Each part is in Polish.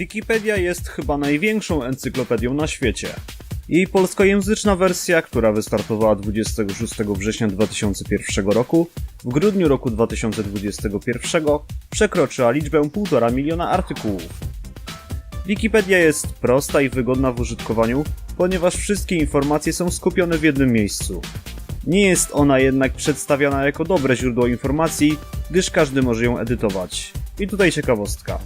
Wikipedia jest chyba największą encyklopedią na świecie. Jej polskojęzyczna wersja, która wystartowała 26 września 2001 roku, w grudniu roku 2021 przekroczyła liczbę 1,5 miliona artykułów. Wikipedia jest prosta i wygodna w użytkowaniu, ponieważ wszystkie informacje są skupione w jednym miejscu. Nie jest ona jednak przedstawiana jako dobre źródło informacji, gdyż każdy może ją edytować. I tutaj ciekawostka.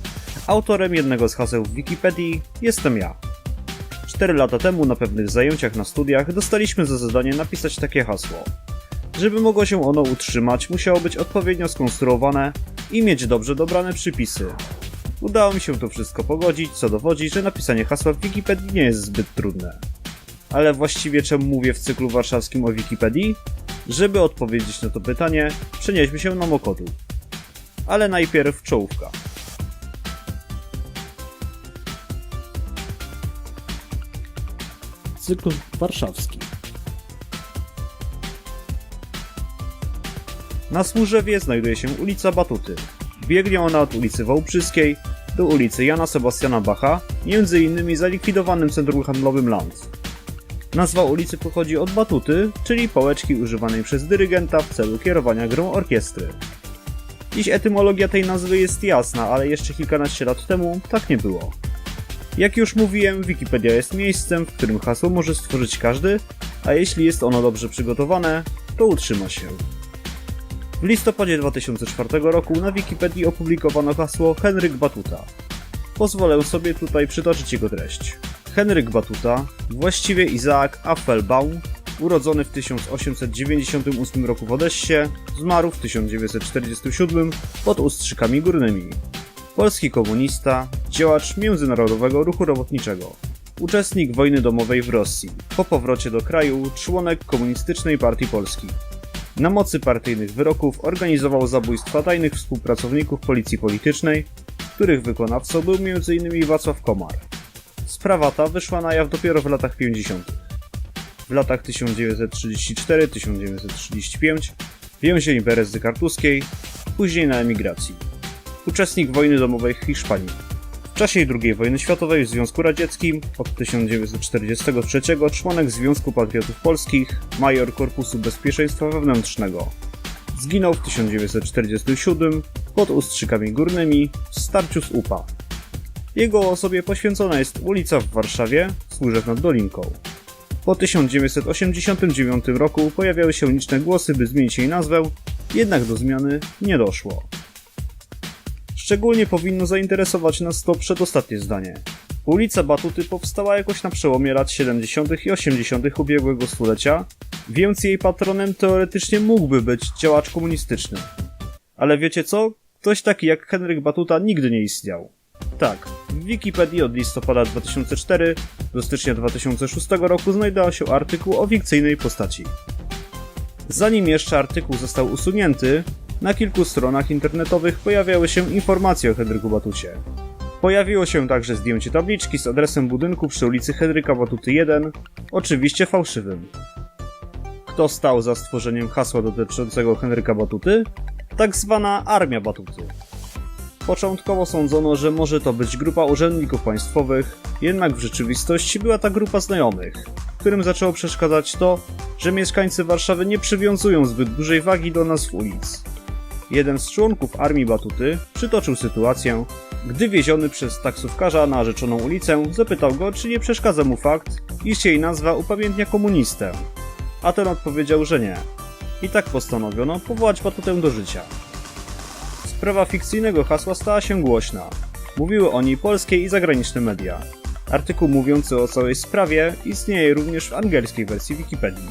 Autorem jednego z haseł w Wikipedii jestem ja. 4 lata temu na pewnych zajęciach na studiach dostaliśmy za zadanie napisać takie hasło. Żeby mogło się ono utrzymać, musiało być odpowiednio skonstruowane i mieć dobrze dobrane przypisy. Udało mi się to wszystko pogodzić, co dowodzi, że napisanie hasła w Wikipedii nie jest zbyt trudne. Ale właściwie czemu mówię w cyklu warszawskim o Wikipedii? Żeby odpowiedzieć na to pytanie, przenieśmy się na Mokotu. Ale najpierw czołówka. Cykl warszawski. Na Służewie znajduje się ulica Batuty. Biegnie ona od ulicy Wałbrzyskiej do ulicy Jana Sebastiana Bacha, między innymi za likwidowanym centrum handlowym Land. Nazwa ulicy pochodzi od batuty, czyli pałeczki używanej przez dyrygenta w celu kierowania grą orkiestry. Dziś etymologia tej nazwy jest jasna, ale jeszcze kilkanaście lat temu tak nie było. Jak już mówiłem, Wikipedia jest miejscem, w którym hasło może stworzyć każdy, a jeśli jest ono dobrze przygotowane, to utrzyma się. W listopadzie 2004 roku na Wikipedii opublikowano hasło Henryk Batuta. Pozwolę sobie tutaj przytoczyć jego treść. Henryk Batuta, właściwie Izaak Affelbaum, urodzony w 1898 roku w Odessie, zmarł w 1947 pod Ustrzykami Górnymi. Polski komunista, działacz międzynarodowego ruchu robotniczego. Uczestnik wojny domowej w Rosji. Po powrocie do kraju członek Komunistycznej Partii Polski. Na mocy partyjnych wyroków organizował zabójstwa tajnych współpracowników policji politycznej, których wykonawcą był m.in. Wacław Komar. Sprawa ta wyszła na jaw dopiero w latach 50. W latach 1934-1935 więzień Berezy Kartuskiej, później na emigracji. Uczestnik wojny domowej w Hiszpanii. W czasie II wojny światowej w Związku Radzieckim od 1943 członek Związku Patriotów Polskich, major Korpusu Bezpieczeństwa Wewnętrznego. Zginął w 1947 pod Ustrzykami Górnymi w starciu z UPA. Jego osobie poświęcona jest ulica w Warszawie, Służew nad Dolinką. Po 1989 roku pojawiały się liczne głosy, by zmienić jej nazwę, jednak do zmiany nie doszło. Szczególnie powinno zainteresować nas to przedostatnie zdanie. Ulica Batuty powstała jakoś na przełomie lat 70. i 80. ubiegłego stulecia, więc jej patronem teoretycznie mógłby być działacz komunistyczny. Ale wiecie co? Ktoś taki jak Henryk Batuta nigdy nie istniał. Tak, w Wikipedii od listopada 2004 do stycznia 2006 roku znajdał się artykuł o fikcyjnej postaci. Zanim jeszcze artykuł został usunięty, na kilku stronach internetowych pojawiały się informacje o Henryku Batucie. Pojawiło się także zdjęcie tabliczki z adresem budynku przy ulicy Henryka Batuty 1, oczywiście fałszywym. Kto stał za stworzeniem hasła dotyczącego Henryka Batuty? Tak zwana Armia Batuty. Początkowo sądzono, że może to być grupa urzędników państwowych, jednak w rzeczywistości była ta grupa znajomych, którym zaczęło przeszkadzać to, że mieszkańcy Warszawy nie przywiązują zbyt dużej wagi do nazw ulic. Jeden z członków armii Batuty przytoczył sytuację, gdy wieziony przez taksówkarza na rzeczoną ulicę zapytał go, czy nie przeszkadza mu fakt, iż jej nazwa upamiętnia komunistę. A ten odpowiedział, że nie. I tak postanowiono powołać Batutę do życia. Sprawa fikcyjnego hasła stała się głośna. Mówiły o niej polskie i zagraniczne media. Artykuł mówiący o całej sprawie istnieje również w angielskiej wersji Wikipedii.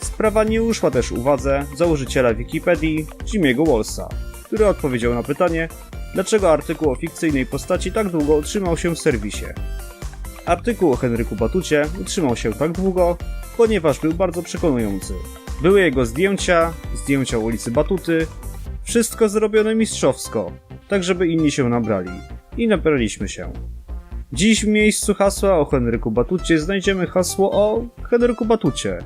Sprawa nie uszła też uwadze założyciela Wikipedii, Jimmy'ego Wallsa, który odpowiedział na pytanie, dlaczego artykuł o fikcyjnej postaci tak długo utrzymał się w serwisie. Artykuł o Henryku Batucie utrzymał się tak długo, ponieważ był bardzo przekonujący. Były jego zdjęcia, zdjęcia ulicy Batuty, wszystko zrobione mistrzowsko, tak żeby inni się nabrali. I nabraliśmy się. Dziś w miejscu hasła o Henryku Batucie znajdziemy hasło o Henryku Batucie,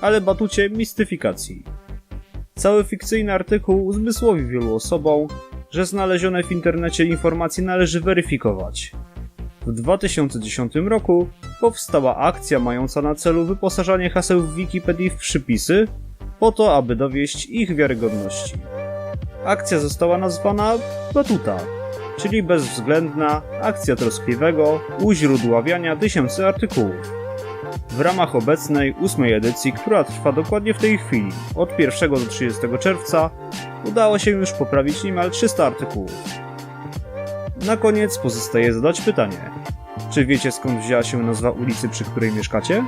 ale Batucie mistyfikacji. Cały fikcyjny artykuł uzmysłowi wielu osobom, że znalezione w internecie informacje należy weryfikować W 2010 roku powstała akcja mająca na celu wyposażanie haseł w Wikipedii w przypisy, po to, aby dowieść ich wiarygodności. Akcja została nazwana Batuta, czyli bezwzględna akcja troskliwego uźródławiania tysięcy artykułów. W ramach obecnej ósmej edycji, która trwa dokładnie w tej chwili, od 1 do 30 czerwca, udało się już poprawić niemal 300 artykułów. Na koniec pozostaje zadać pytanie. Czy wiecie skąd wzięła się nazwa ulicy, przy której mieszkacie?